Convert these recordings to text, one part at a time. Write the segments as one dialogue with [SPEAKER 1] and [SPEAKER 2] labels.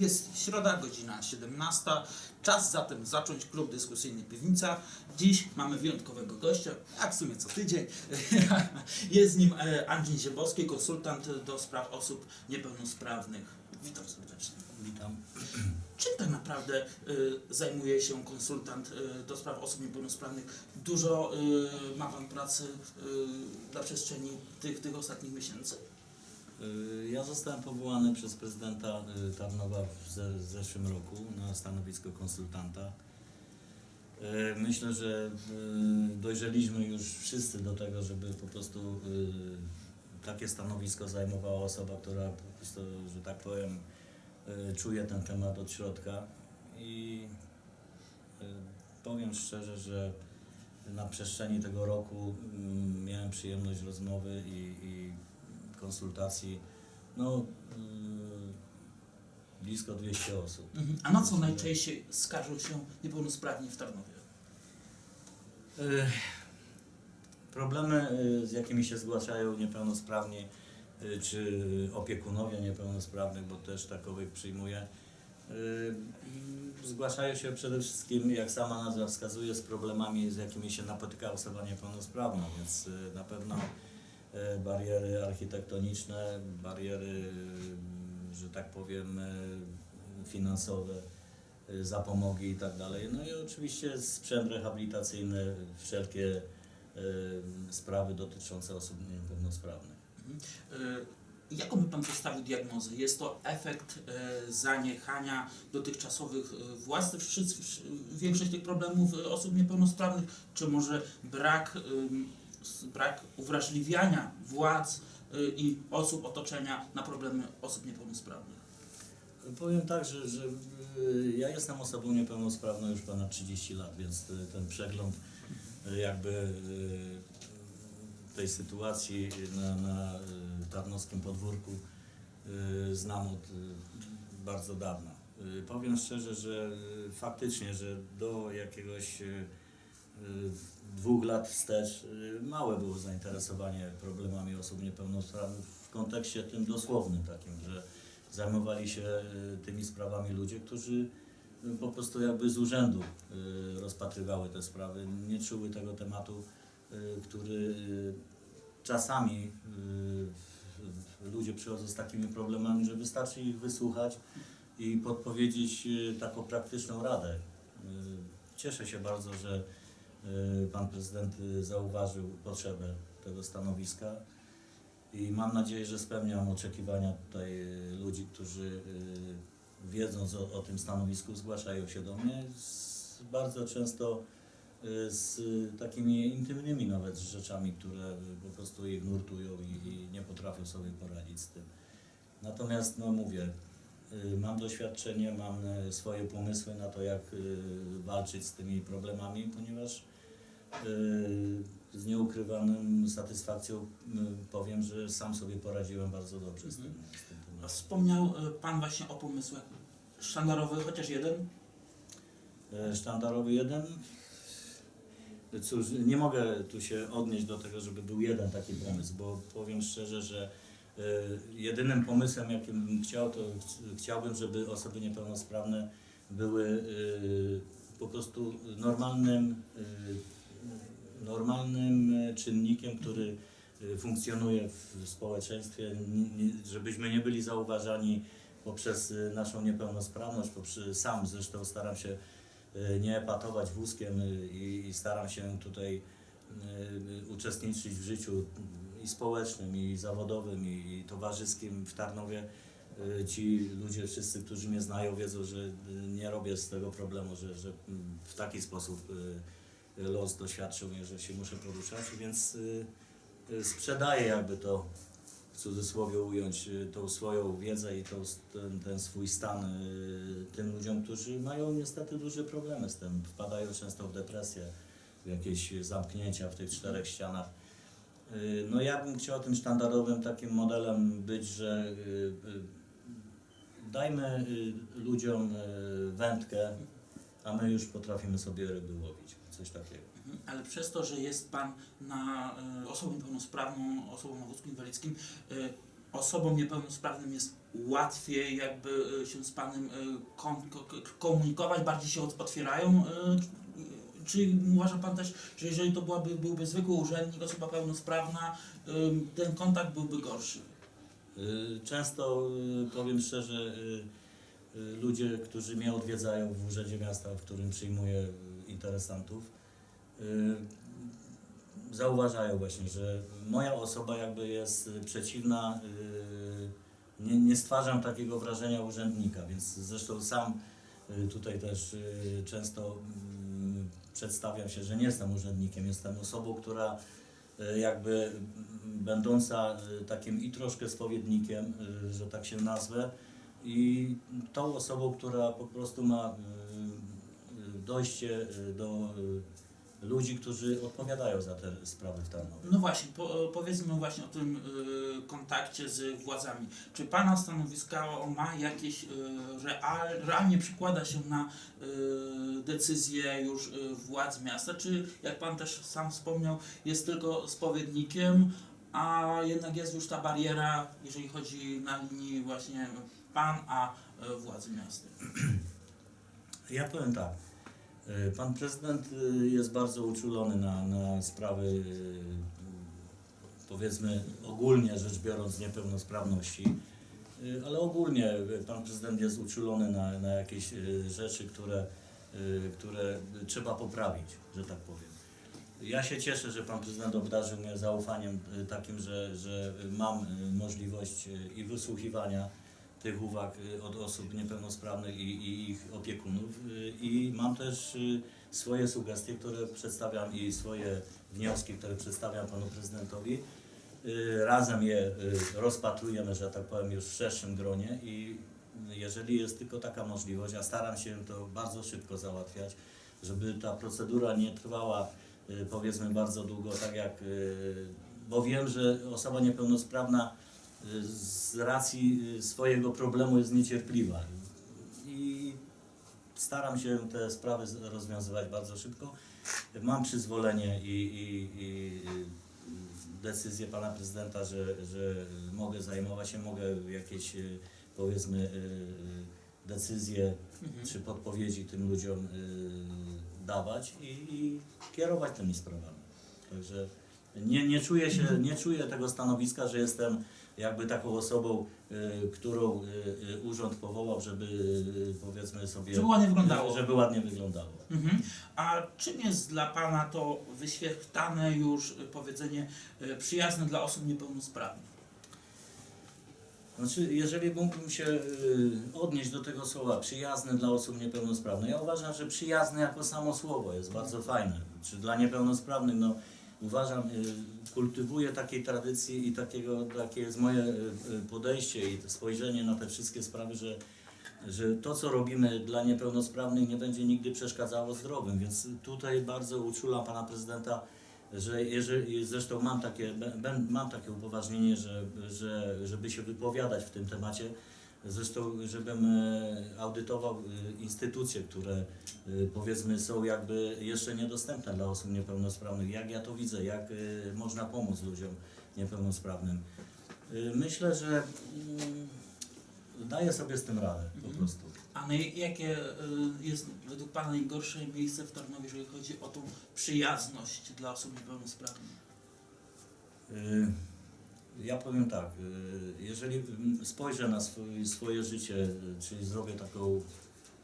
[SPEAKER 1] Jest środa, godzina 17. Czas zatem zacząć klub dyskusyjny Piwnica. Dziś mamy wyjątkowego gościa, jak w sumie co tydzień. Jest nim e, Andrzej Ziebowski, konsultant do spraw osób niepełnosprawnych. Witam serdecznie.
[SPEAKER 2] Witam.
[SPEAKER 1] Czym tak naprawdę y, zajmuje się konsultant y, do spraw osób niepełnosprawnych? Dużo ma Pan pracy na przestrzeni tych, tych ostatnich miesięcy?
[SPEAKER 2] Y, Ja zostałem powołany przez prezydenta y, Tarnowa w ze- w zeszłym roku na stanowisko konsultanta. Y, Myślę, że dojrzeliśmy już wszyscy do tego, żeby po prostu takie stanowisko zajmowała osoba, która że tak powiem, czuje ten temat od środka i powiem szczerze, że na przestrzeni tego roku mm, miałem przyjemność rozmowy i, i konsultacji, no y, blisko 200 osób.
[SPEAKER 1] Mhm. A na co najczęściej skarżą się niepełnosprawni w Tarnowie?
[SPEAKER 2] Y, Problemy, y, z jakimi się zgłaszają niepełnosprawni, y, czy opiekunowie niepełnosprawnych, bo też takowych przyjmuję, zgłaszają się przede wszystkim, jak sama nazwa wskazuje, z problemami, z jakimi się napotyka osoba niepełnosprawna, więc na pewno bariery architektoniczne, bariery, y, że tak powiem, y, finansowe, y, zapomogi i tak dalej. No i oczywiście sprzęt rehabilitacyjny, wszelkie sprawy dotyczące osób niepełnosprawnych.
[SPEAKER 1] Mhm. Jaką by Pan przedstawił diagnozę? Jest to efekt zaniechania dotychczasowych władz, większość tych problemów osób niepełnosprawnych, czy może brak, brak uwrażliwiania władz y, i osób otoczenia na problemy osób niepełnosprawnych?
[SPEAKER 2] Powiem tak, że, że y, ja jestem osobą niepełnosprawną już ponad 30 lat, więc y, ten przegląd jakby tej sytuacji na, na tarnowskim podwórku znam od bardzo dawna. Powiem szczerze, że faktycznie, że do jakiegoś dwóch lat wstecz y, małe było zainteresowanie problemami osób niepełnosprawnych w kontekście tym dosłownym takim, że zajmowali się y, tymi sprawami ludzie, którzy y, po prostu jakby z urzędu rozpatrywały te sprawy, nie czuły tego tematu, który czasami ludzie przychodzą z takimi problemami, że wystarczy ich wysłuchać i podpowiedzieć taką praktyczną radę. Cieszę się bardzo, że pan prezydent y, zauważył potrzebę tego stanowiska i mam nadzieję, że spełniam oczekiwania tutaj y, ludzi, którzy y, wiedząc o, o tym stanowisku zgłaszają się do mnie z, bardzo często z takimi intymnymi nawet rzeczami, które po prostu ich nurtują i, i nie potrafią sobie poradzić z tym. Natomiast no mówię, mam doświadczenie, mam swoje pomysły na to, jak walczyć z tymi problemami, ponieważ z nieukrywaną satysfakcją y, powiem, że sam sobie poradziłem bardzo dobrze z tym, z tym tematem.
[SPEAKER 1] Wspomniał y, Pan właśnie o pomysłach. Sztandarowy, chociaż jeden?
[SPEAKER 2] E, Sztandarowy jeden. Cóż, nie mogę tu się odnieść do tego, żeby był jeden taki pomysł, bo powiem szczerze, że e, jedynym pomysłem, jakim bym chciał, to ch- chciałbym, żeby osoby niepełnosprawne były e, po prostu normalnym, normalnym e, czynnikiem, który e, funkcjonuje w społeczeństwie, żebyśmy nie byli zauważani poprzez e, naszą niepełnosprawność, poprzez sam zresztą staram się nie epatować wózkiem i, i staram się tutaj uczestniczyć w życiu i społecznym, i zawodowym, i, towarzyskim w Tarnowie. Ci ludzie, wszyscy, którzy mnie znają, wiedzą, że nie robię z tego problemu, że, że mm, w taki sposób los doświadczył mnie, że się muszę poruszać, więc e, e, sprzedaję jakby to w cudzysłowie ująć y, tą swoją wiedzę i tą, ten, ten swój stan y, tym ludziom, którzy mają niestety duże problemy z tym. Wpadają często w depresję, w jakieś zamknięcia w tych czterech ścianach. Y, No ja bym chciał tym sztandarowym takim modelem być, że y, y, dajmy y, ludziom y, wędkę, a my już potrafimy sobie ryby łowić. Coś takiego.
[SPEAKER 1] Mhm. Ale przez to, że jest Pan na y, osobą niepełnosprawną, osobą na wózku inwalidzkim, y, osobom niepełnosprawnym jest łatwiej jakby y, się z Panem y, kon- ko- ko- komunikować, bardziej się ot- otwierają? y, Czy uważa Pan też, że jeżeli to byłaby, byłby zwykły urzędnik, osoba pełnosprawna, y, ten kontakt byłby gorszy?
[SPEAKER 2] Y, Często, y, powiem szczerze, y, y, ludzie, którzy mnie odwiedzają w Urzędzie Miasta, w którym przyjmuję interesantów, y, zauważają właśnie, że moja osoba jakby jest przeciwna, y, nie, nie stwarzam takiego wrażenia urzędnika, więc zresztą sam y, tutaj też często przedstawiam się, że nie jestem urzędnikiem, jestem osobą, która jakby będąca takim i troszkę spowiednikiem, że tak się nazwę, i tą osobą, która po prostu ma dojście y, do y, ludzi, którzy odpowiadają za te sprawy w Tarnowie.
[SPEAKER 1] No właśnie, po, powiedzmy właśnie o tym y, kontakcie z władzami. Czy Pana stanowisko ma jakieś, y, real, realnie przykłada się na y, decyzje już y, władz miasta, czy jak Pan też sam wspomniał, jest tylko spowiednikiem, a jednak jest już ta bariera, jeżeli chodzi na linii właśnie Pan, a władzy miasta?
[SPEAKER 2] Ja powiem tak. Y, Pan prezydent y, jest bardzo uczulony na, na sprawy, y, powiedzmy ogólnie rzecz biorąc, niepełnosprawności, ale ogólnie pan prezydent jest uczulony na, na jakieś rzeczy, które, które trzeba poprawić, że tak powiem. Ja się cieszę, że pan prezydent obdarzył mnie zaufaniem takim, że, że mam możliwość i wysłuchiwania tych uwag y, od osób niepełnosprawnych i, i ich opiekunów y, i mam też y, swoje sugestie, które przedstawiam i swoje wnioski, które przedstawiam panu prezydentowi. Razem je rozpatrujemy, że tak powiem, już w szerszym gronie i jeżeli jest tylko taka możliwość, a staram się to bardzo szybko załatwiać, żeby ta procedura nie trwała powiedzmy bardzo długo, tak jak, bo wiem, że osoba niepełnosprawna z racji y, swojego problemu jest niecierpliwa i staram się te sprawy rozwiązywać bardzo szybko. Mam przyzwolenie i, i, i y, decyzję pana prezydenta, że, że mogę zajmować się, mogę jakieś y, powiedzmy decyzje
[SPEAKER 1] Mhm.
[SPEAKER 2] czy podpowiedzi tym ludziom dawać i, i kierować tymi sprawami. Także nie, nie, czuję się, nie czuję tego stanowiska, że jestem jakby taką osobą, y, którą y, y, urząd powołał, żeby powiedzmy sobie...
[SPEAKER 1] Żeby ładnie wyglądało.
[SPEAKER 2] Żeby ładnie wyglądało.
[SPEAKER 1] Mhm. A czym jest dla Pana to wyświechtane już powiedzenie przyjazne dla osób niepełnosprawnych?
[SPEAKER 2] Znaczy, jeżeli mógłbym się odnieść do tego słowa przyjazne dla osób niepełnosprawnych, ja uważam, że przyjazne jako samo słowo jest bardzo fajne. Czy dla niepełnosprawnych, no uważam, y, kultywuję takiej tradycji i takiego, takie jest moje y, y, podejście i spojrzenie na te wszystkie sprawy, że, że to, co robimy dla niepełnosprawnych nie będzie nigdy przeszkadzało zdrowym, więc tutaj bardzo uczulam pana prezydenta, że jeżeli, zresztą mam takie, mam takie upoważnienie, że, że, żeby się wypowiadać w tym temacie, zresztą żebym e, audytował e, instytucje, które e, powiedzmy są jakby jeszcze niedostępne dla osób niepełnosprawnych, jak ja to widzę, jak można pomóc ludziom niepełnosprawnym. Myślę, że mm, daję sobie z tym radę po
[SPEAKER 1] Mhm.
[SPEAKER 2] prostu.
[SPEAKER 1] A na jakie jest według Pana najgorsze miejsce w Tarnowie, jeżeli chodzi o tą przyjazność dla osób niepełnosprawnych?
[SPEAKER 2] Y, Ja powiem tak, y, jeżeli spojrzę na swój, swoje życie, y, czyli zrobię taką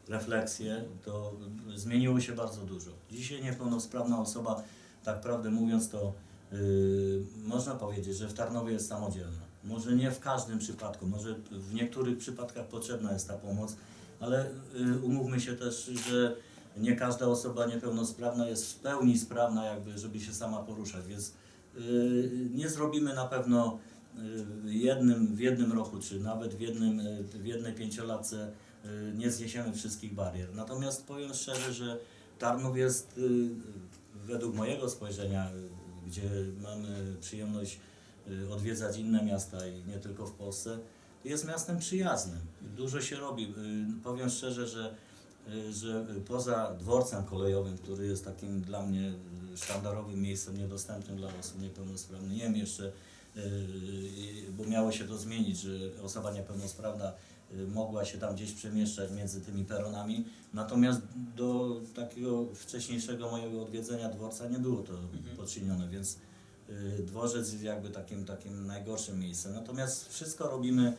[SPEAKER 2] refleksję, to y, zmieniło się bardzo dużo. Dzisiaj niepełnosprawna osoba, tak prawdę mówiąc, to y, można powiedzieć, że w Tarnowie jest samodzielna. Może nie w każdym przypadku, może w niektórych przypadkach potrzebna jest ta pomoc, ale y, umówmy się też, że nie każda osoba niepełnosprawna jest w pełni sprawna, jakby, żeby się sama poruszać, więc nie zrobimy na pewno y, jednym, w jednym roku, czy nawet w, jednym, y, w jednej pięciolatce y, nie zniesiemy wszystkich barier. Natomiast powiem szczerze, że Tarnów jest y, według mojego spojrzenia, y, gdzie mamy przyjemność y, odwiedzać inne miasta i nie tylko w Polsce, jest miastem przyjaznym. Dużo się robi. Y, Powiem szczerze, że, y, że poza dworcem kolejowym, który jest takim dla mnie y, sztandarowym miejscem niedostępnym dla osób niepełnosprawnych, nie wiem jeszcze y, bo miało się to zmienić, że osoba niepełnosprawna y, mogła się tam gdzieś przemieszczać między tymi peronami. Natomiast do takiego wcześniejszego mojego odwiedzenia dworca nie było to
[SPEAKER 1] Mhm.
[SPEAKER 2] poczynione, więc y, dworzec jest jakby takim, takim najgorszym miejscem. Natomiast wszystko robimy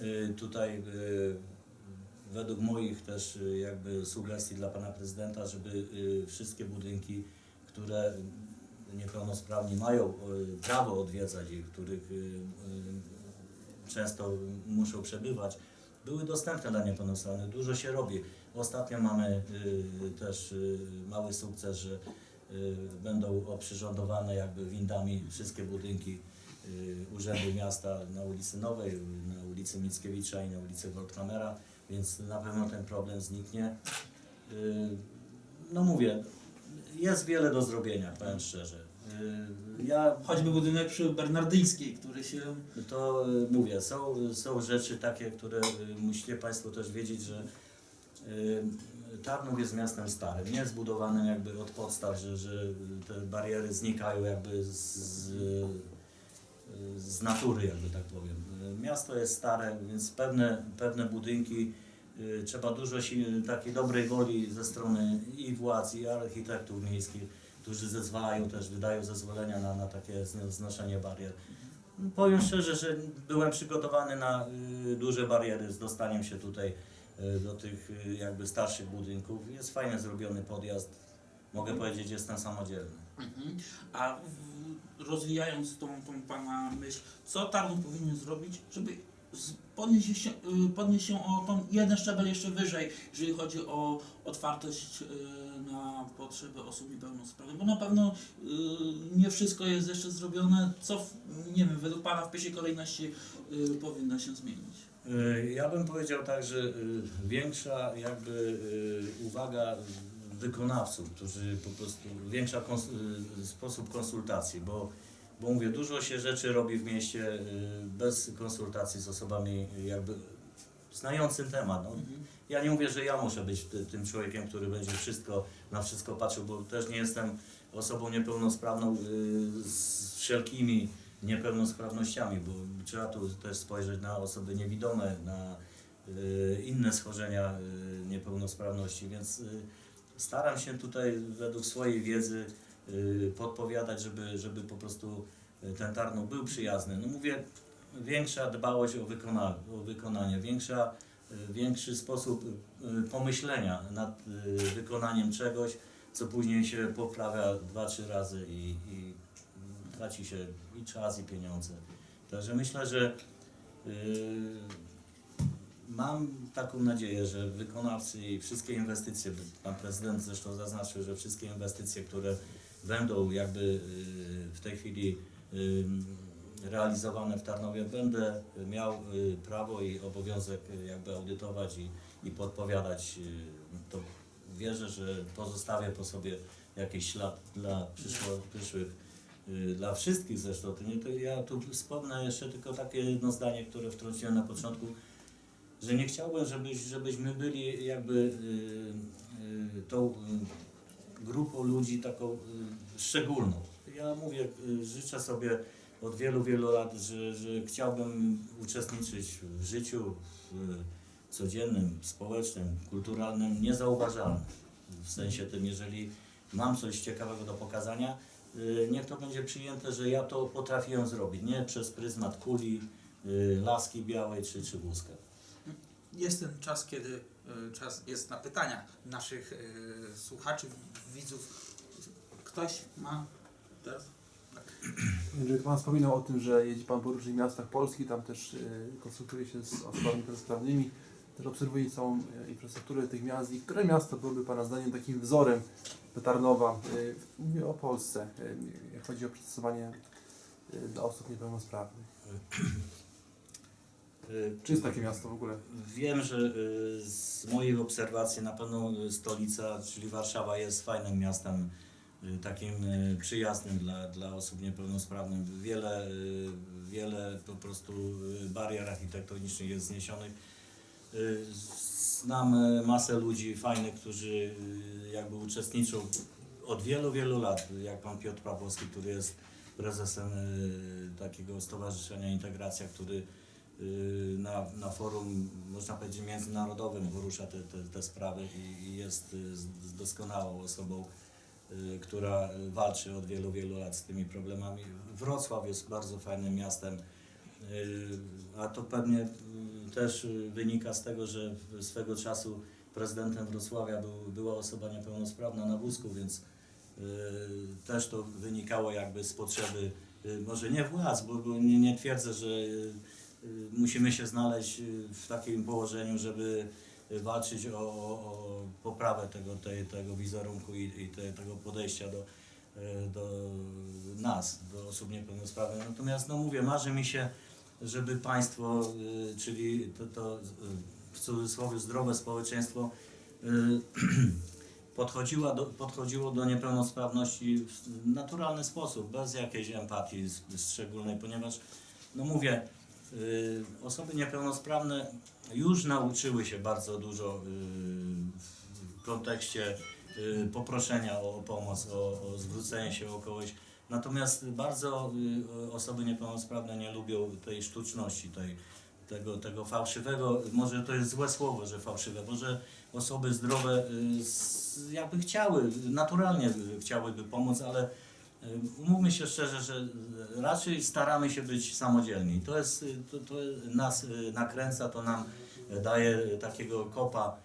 [SPEAKER 2] y, tutaj y, według moich też y, jakby sugestii dla pana prezydenta, żeby y, wszystkie budynki, które niepełnosprawni mają y, prawo odwiedzać i których często muszą przebywać, były dostępne dla niepełnosprawnych. Dużo się robi. Ostatnio mamy też mały sukces, że będą oprzyrządowane jakby windami wszystkie budynki Urzędu Miasta na ulicy Nowej, na ulicy Mickiewicza i na ulicy Goldkamera, więc na pewno ten problem zniknie. Y, No mówię, jest wiele do zrobienia, powiem szczerze. Y, Ja
[SPEAKER 1] Choćby budynek przy Bernardyńskiej, który się
[SPEAKER 2] to y, mówię, są, są rzeczy takie, które musicie Państwo też wiedzieć, że Tarnów jest miastem starym, nie zbudowanym jakby od podstaw, że, że te bariery znikają jakby z, z, z natury, jakby tak powiem. Miasto jest stare, więc pewne, pewne budynki y, trzeba dużo si- takiej dobrej woli ze strony i władz, i architektów miejskich, którzy zezwalają też, wydają zezwolenia na, na takie zno- znoszenie barier. Powiem szczerze, że byłem przygotowany na y, duże bariery z dostaniem się tutaj y, do tych jakby starszych budynków. Jest fajnie zrobiony podjazd. Mogę powiedzieć, jestem samodzielny.
[SPEAKER 1] Mhm. A rozwijając tą, tą Pana myśl, co Tarnów powinien zrobić, żeby podnieść się, y, podnieść się o tą jeden szczebel jeszcze wyżej, jeżeli chodzi o otwartość y, na potrzeby osób niepełnosprawnych? Bo na pewno y, nie wszystko jest jeszcze zrobione. Co, nie wiem, według Pana w pierwszej kolejności powinno się zmienić?
[SPEAKER 2] Ja bym powiedział tak, że większa jakby uwaga wykonawców, którzy po prostu, większa kons- y, sposób konsultacji, bo, bo mówię, dużo się rzeczy robi w mieście y, bez konsultacji z osobami y, jakby znającym temat. No,
[SPEAKER 1] Mhm.
[SPEAKER 2] Ja nie mówię, że ja muszę być ty- tym człowiekiem, który będzie wszystko, na wszystko patrzył, bo też nie jestem osobą niepełnosprawną z wszelkimi niepełnosprawnościami, bo trzeba tu też spojrzeć na osoby niewidome, na inne schorzenia niepełnosprawności, więc staram się tutaj według swojej wiedzy y, podpowiadać, żeby, żeby po prostu y, ten Tarnów był przyjazny. No mówię, większa dbałość o, wykona, o wykonanie, większa y, większy sposób pomyślenia nad wykonaniem czegoś, co później się poprawia dwa, trzy razy i, i traci się i czas, i pieniądze. Także myślę, że y, mam taką nadzieję, że wykonawcy i wszystkie inwestycje, pan prezydent zresztą zaznaczył, że wszystkie inwestycje, które będą jakby y, w tej chwili y, realizowane w Tarnowie, będę miał y, prawo i obowiązek jakby audytować i, i podpowiadać. To wierzę, że pozostawię po sobie jakiś ślad dla przyszło, przyszłych, dla wszystkich zresztą. Ja tu wspomnę jeszcze tylko takie jedno zdanie, które wtrąciłem na początku, że nie chciałbym, żebyś, żebyśmy byli jakby y, y, tą y, grupą ludzi taką szczególną. Ja mówię, życzę sobie od wielu, wielu lat, że, że chciałbym uczestniczyć w życiu codziennym, społecznym, kulturalnym, niezauważalnym. W sensie tym, jeżeli mam coś ciekawego do pokazania, niech to będzie przyjęte, że ja to potrafiłem zrobić, nie przez pryzmat kuli, laski białej czy, czy wózka.
[SPEAKER 3] Jest ten czas, kiedy y, czas jest na pytania naszych y, słuchaczy, widzów.
[SPEAKER 1] Ktoś ma teraz?
[SPEAKER 4] Jeżeli Pan wspominał o tym, że jeździ Pan po różnych miastach Polski, tam też y, konsultuje się z osobami niepełnosprawnymi, też obserwuje całą infrastrukturę tych miast i które miasto byłoby Pana zdaniem takim wzorem do Tarnowa? Y, mówię o Polsce, jak chodzi o przystosowanie dla osób niepełnosprawnych.
[SPEAKER 2] Y,
[SPEAKER 4] Czy jest takie miasto w ogóle?
[SPEAKER 2] Wiem, że y, z moich obserwacji na pewno stolica, czyli Warszawa jest fajnym miastem, y, takim przyjaznym dla, dla osób niepełnosprawnych. Wiele, wiele po prostu barier architektonicznych jest zniesionych. Znam masę ludzi fajnych, którzy jakby uczestniczą od wielu, wielu lat, jak pan Piotr Pawłowski, który jest prezesem takiego stowarzyszenia Integracja, który na, na forum, można powiedzieć, międzynarodowym porusza te, te, te sprawy i, i jest y, doskonałą osobą, y, która walczy od wielu, wielu lat z tymi problemami. Wrocław jest bardzo fajnym miastem, y, a to pewnie y, też y, wynika z tego, że swego czasu prezydentem Wrocławia był, była osoba niepełnosprawna na wózku, więc y, też to wynikało jakby z potrzeby, y, może nie władz, bo, bo nie, nie twierdzę, że y, y, musimy się znaleźć y, w takim położeniu, żeby y, walczyć o, o, poprawę tego, tej, tego wizerunku i, i te, tego podejścia do, y, do nas, do osób niepełnosprawnych. Natomiast no mówię, marzy mi się, żeby państwo, y, czyli to, to y, w cudzysłowie zdrowe społeczeństwo y, podchodziło do, podchodziło do niepełnosprawności w naturalny sposób, bez jakiejś empatii szczególnej, ponieważ, no mówię, y, osoby niepełnosprawne już nauczyły się bardzo dużo y, w kontekście y, poproszenia o pomoc, o, zwrócenie się o kogoś. Natomiast bardzo y, osoby niepełnosprawne nie lubią tej sztuczności, tej, tego, tego fałszywego, może to jest złe słowo, że fałszywe, może osoby zdrowe y, jakby chciały, naturalnie y, chciałyby pomóc, ale y, umówmy się szczerze, że y, raczej staramy się być samodzielni. To jest, y, to, to nas nakręca, to nam daje takiego kopa,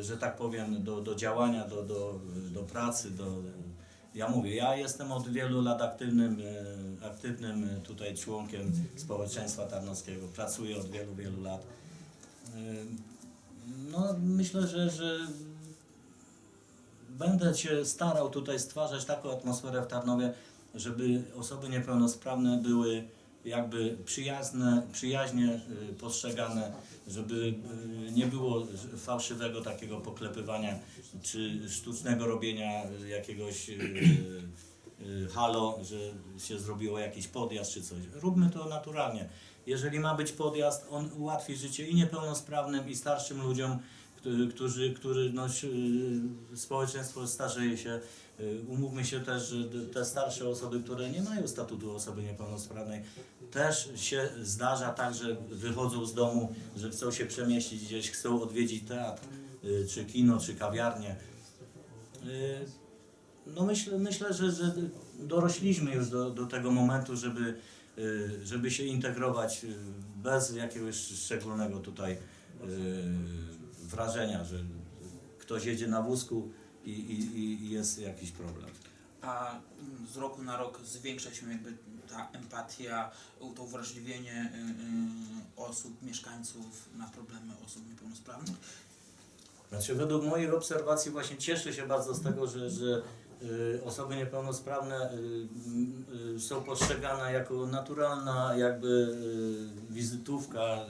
[SPEAKER 2] że tak powiem, do, do działania, do, do, do pracy, do, ja mówię, ja jestem od wielu lat aktywnym, e, aktywnym e, tutaj członkiem społeczeństwa tarnowskiego. Pracuję od wielu, wielu lat. E, No, myślę, że, że będę się starał tutaj stwarzać taką atmosferę w Tarnowie, żeby osoby niepełnosprawne były jakby przyjazne, przyjaźnie y, postrzegane, żeby y, nie było fałszywego takiego poklepywania czy sztucznego robienia jakiegoś y, halo, że się zrobiło jakiś podjazd czy coś. Róbmy to naturalnie. Jeżeli ma być podjazd, on ułatwi życie i niepełnosprawnym, i starszym ludziom, którzy, którzy, no, y, społeczeństwo starzeje się. Y, Umówmy się też, że te starsze osoby, które nie mają statutu osoby niepełnosprawnej, też się zdarza tak, że wychodzą z domu, że chcą się przemieścić gdzieś, chcą odwiedzić teatr, y, czy kino, czy kawiarnię. No myślę, myślę że, że dorośliśmy już do, do tego momentu, żeby, żeby się integrować bez jakiegoś szczególnego tutaj wrażenia, że ktoś jedzie na wózku i, i, i jest jakiś problem.
[SPEAKER 1] A mm, z roku na rok zwiększa się jakby ta empatia, to uwrażliwienie y, y, osób, mieszkańców na problemy osób niepełnosprawnych.
[SPEAKER 2] Znaczy według moich obserwacji właśnie cieszę się bardzo z tego, że, że y, osoby niepełnosprawne są postrzegane jako naturalna jakby wizytówka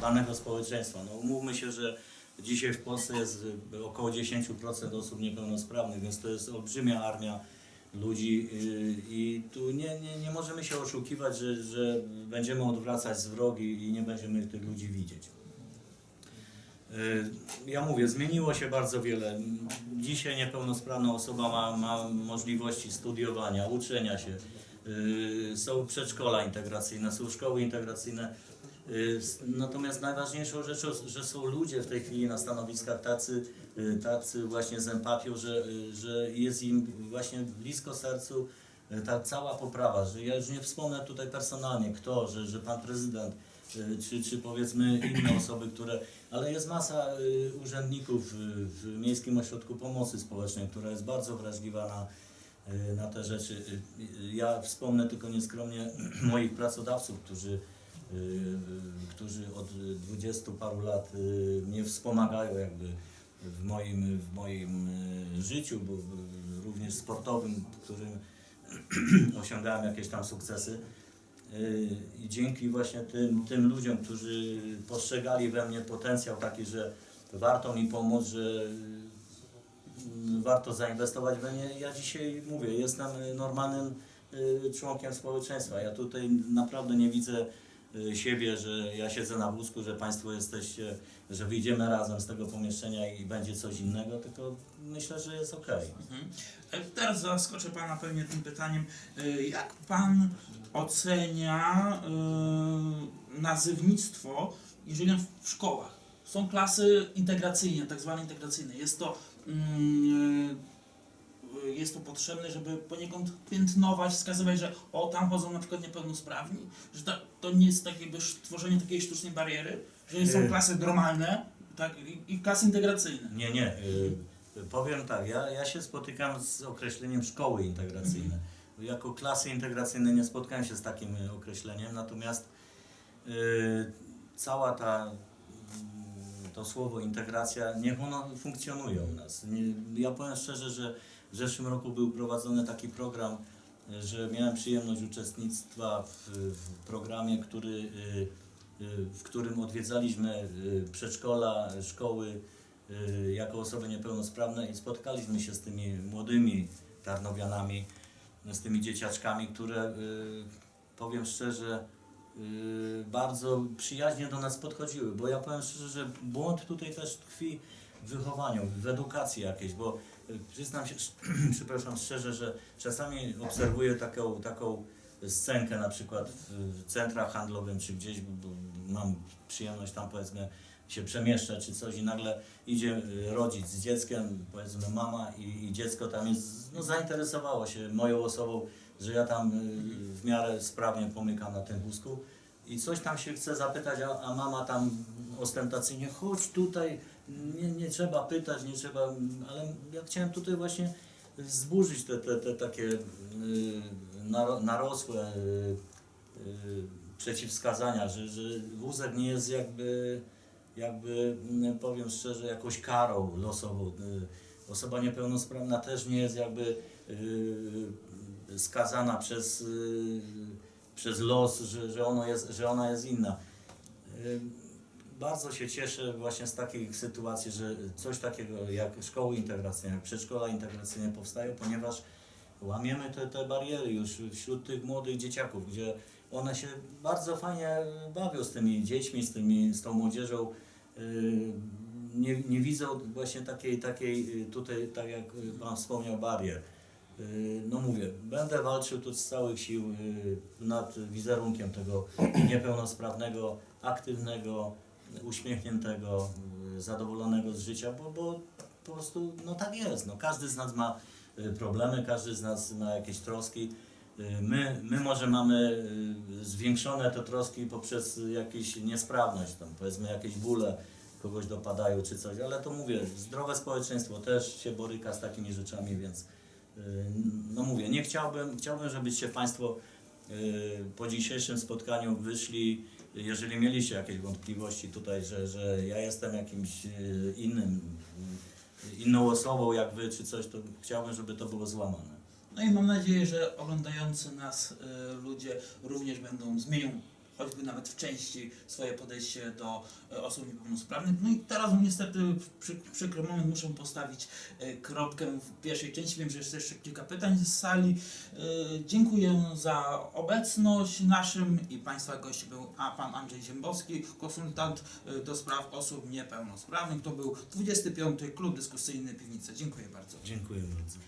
[SPEAKER 2] danego społeczeństwa. No umówmy się, że dzisiaj w Polsce jest około 10% osób niepełnosprawnych, więc to jest olbrzymia armia ludzi y, i tu nie, nie, nie możemy się oszukiwać, że, że będziemy odwracać zwrogi i nie będziemy tych ludzi widzieć. Y, Ja mówię, zmieniło się bardzo wiele. Dzisiaj niepełnosprawna osoba ma, ma możliwości studiowania, uczenia się. Y, Są przedszkola integracyjne, są szkoły integracyjne. Y, Natomiast najważniejszą rzeczą, że są ludzie w tej chwili na stanowiskach tacy, y, tacy właśnie z empatią, że, y, że jest im właśnie blisko sercu ta cała poprawa, że ja już nie wspomnę tutaj personalnie kto, że, że pan prezydent, czy, czy powiedzmy inne osoby, które, ale jest masa urzędników w Miejskim Ośrodku Pomocy Społecznej, która jest bardzo wrażliwa na, na te rzeczy. Ja wspomnę tylko nieskromnie moich pracodawców, którzy, którzy od dwudziestu paru lat y, mnie wspomagają jakby w moim, w moim y, życiu, bo, y, również sportowym, w którym osiągałem jakieś tam sukcesy. Y, I dzięki właśnie tym, tym ludziom, którzy postrzegali we mnie potencjał taki, że warto mi pomóc, że y, warto zainwestować we mnie, ja dzisiaj mówię, jestem y, normalnym y, członkiem społeczeństwa. Ja tutaj naprawdę nie widzę y, siebie, że ja siedzę na wózku, że Państwo jesteście, że wyjdziemy razem z tego pomieszczenia i będzie coś innego, tylko myślę, że jest okej.
[SPEAKER 1] Mhm. E, Teraz zaskoczę Pana pewnie tym pytaniem. E, Jak Pan ocenia e, nazywnictwo, jeżeli w szkołach są klasy integracyjne, tak zwane integracyjne. Jest to, mm, jest to potrzebne, żeby poniekąd piętnować, wskazywać, że o, tam chodzą na przykład niepełnosprawni, że to, to nie jest takie jakby tworzenie takiej sztucznej bariery, że są klasy normalne tak, i, i klasy integracyjne.
[SPEAKER 2] Nie, nie. Y, powiem tak, ja, ja się spotykam z określeniem szkoły integracyjne. Jako klasy integracyjne nie spotkałem się z takim y, określeniem, natomiast y, cała ta mm, to słowo integracja, niech ono funkcjonuje u nas. Nie, ja powiem szczerze, że w zeszłym roku był prowadzony taki program, że miałem przyjemność uczestnictwa w, w programie, który, y, y, w którym odwiedzaliśmy y, przedszkola, szkoły jako osoby niepełnosprawne i spotkaliśmy się z tymi młodymi tarnowianami, z tymi dzieciaczkami, które powiem szczerze, bardzo przyjaźnie do nas podchodziły, bo ja powiem szczerze, że błąd tutaj też tkwi w wychowaniu, w edukacji jakiejś, bo przyznam się, przepraszam szczerze, że czasami obserwuję taką, taką scenkę na przykład w, centrach handlowym czy gdzieś, bo, bo mam przyjemność tam powiedzmy się przemieszczać czy coś i nagle idzie y, rodzic z dzieckiem, powiedzmy mama i, i dziecko tam jest, no zainteresowało się moją osobą, że ja tam y, w miarę sprawnie pomykam na tym wózku i coś tam się chce zapytać, a, a mama tam ostentacyjnie, chodź tutaj, nie, nie trzeba pytać, nie trzeba, ale ja chciałem tutaj właśnie zburzyć te, te, te takie y, naro- narosłe y, y, przeciwwskazania, że, że wózek nie jest jakby, jakby mm, powiem szczerze, jakąś karą losową. Y, Osoba niepełnosprawna też nie jest jakby skazana przez, przez los, że, że, ono jest, że ona jest inna. Bardzo się cieszę właśnie z takich sytuacji, że coś takiego jak szkoły integracyjne, jak przedszkola integracyjne powstają, ponieważ łamiemy te, te bariery już wśród tych młodych dzieciaków, gdzie one się bardzo fajnie bawią z tymi dziećmi, z, tymi, z tą młodzieżą. Yy, Nie, nie widzą właśnie takiej, takiej yy, tutaj, tak jak Pan wspomniał, barier. Yy, No mówię, będę walczył tu z całych sił nad wizerunkiem tego niepełnosprawnego, aktywnego, uśmiechniętego, yy, zadowolonego z życia, bo, bo po prostu no tak jest. No, każdy z nas ma y, problemy, każdy z nas ma jakieś troski. Y, My, my może mamy y, zwiększone te troski poprzez jakąś niesprawność, tam powiedzmy jakieś bóle kogoś dopadają czy coś, ale to mówię, zdrowe społeczeństwo też się boryka z takimi rzeczami, więc y, no mówię, nie chciałbym, chciałbym, żebyście Państwo y, po dzisiejszym spotkaniu wyszli, jeżeli mieliście jakieś wątpliwości tutaj, że, że ja jestem jakimś y, innym, y, inną osobą jak Wy czy coś, to chciałbym, żeby to było złamane.
[SPEAKER 1] No i mam nadzieję, że oglądający nas e, ludzie również będą zmienią choćby nawet w części swoje podejście do e, osób niepełnosprawnych. No i teraz niestety przy, przykry moment muszę postawić e, kropkę w pierwszej części. Wiem, że jest jeszcze kilka pytań z sali. E, dziękuję za obecność naszym i Państwa gości był a pan Andrzej Ziembowski, konsultant do spraw osób niepełnosprawnych. To był 25. Klub Dyskusyjny Piwnice. Dziękuję bardzo.
[SPEAKER 2] Dziękuję bardzo.